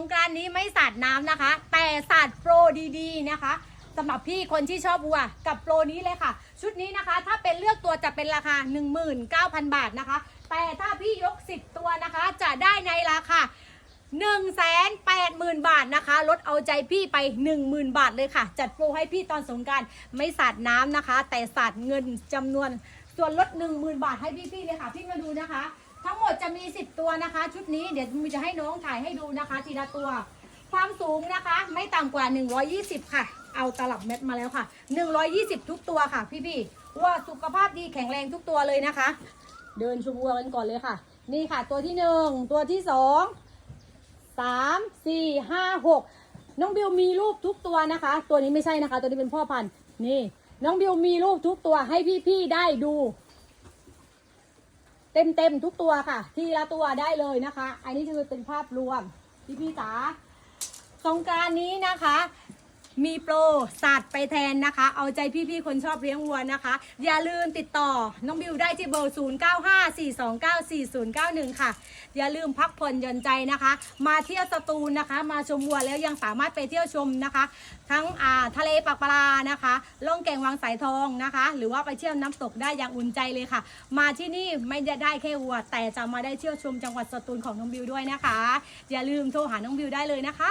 งกรานนี้ไม่สาดน้ำนะคะ แต่สาดโปรดีๆนะคะสำหรับพี่คนที่ชอบวัวกับโปรนี้เลยค่ะ ชุดนี้นะคะถ้าเป็นเลือกตัวจะเป็นราคา 19,000 บาทนะคะ แต่ถ้าพี่ยก 10 ตัวนะคะ จะได้ในราคา1 8 0 0 0 0 บาทนะคะ ลดเอาใจพี่ไป 10,000 บาทเลยค่ะ จัดโปรให้พี่ตอนสงการไม่สาดน้ำนะคะ แต่สาดเงินจำนวนส่วนลด 10,000 บาทให้พี่ๆเลยค่ะ พี่มาดูนะคะ ทั้งหมดจะมี 10 ตัวนะคะ ชุดนี้เดี๋ยวมีจะให้น้องถ่ายให้ดูนะคะ ทีละตัว ความสูงนะคะ ไม่ต่ำกว่า 120 ค่ะ เอาตลับเม็ดมาแล้วค่ะ 120 ทุกตัวค่ะ พี่ๆวัวสุขภาพดีแข็งแรงทุกตัวเลยนะคะ เดินชมวัวกันก่อนเลยค่ะ นี่ค่ะ ตัวที่หนึ่งตัวที่สองสามสี่ห้าหกน้องบิวมีรูปทุกตัวนะคะ ตัวนี้ไม่ใช่นะคะ ตัวนี้เป็นพ่อพันธุ์นี่ น้องบิวมีรูปทุกตัวให้พี่ๆได้ดู เต็มเต็มๆทุกตัวค่ะ ทีละตัวได้เลยนะคะ อันนี้คือเป็นภาพรวมพี่พี่จ๋าสงการนี้นะคะ มีโปรสัตว์ไปแทนนะคะ เอาใจพี่ๆ คนชอบเลี้ยงวัวนะคะ อย่าลืมติดต่อน้องบิวได้ที่เบอร์ 0954294091 ค่ะ อย่าลืมพักผ่อนหย่อนใจนะคะ มาเที่ยวสตูลนะคะ มาชมวัวแล้วยังสามารถไปเที่ยวชมนะคะ ทั้งอ่าทะเลปากปลานะคะ ล่องแก่งวังสายทองนะคะ หรือว่าไปเที่ยวน้ำตกได้อย่างอุ่นใจเลยค่ะ มาที่นี่ไม่ได้ได้แค่วัว แต่จะมาได้เที่ยวชมจังหวัดสตูลของน้องบิวด้วยนะคะ อย่าลืมโทรหาน้องบิวได้เลยนะคะ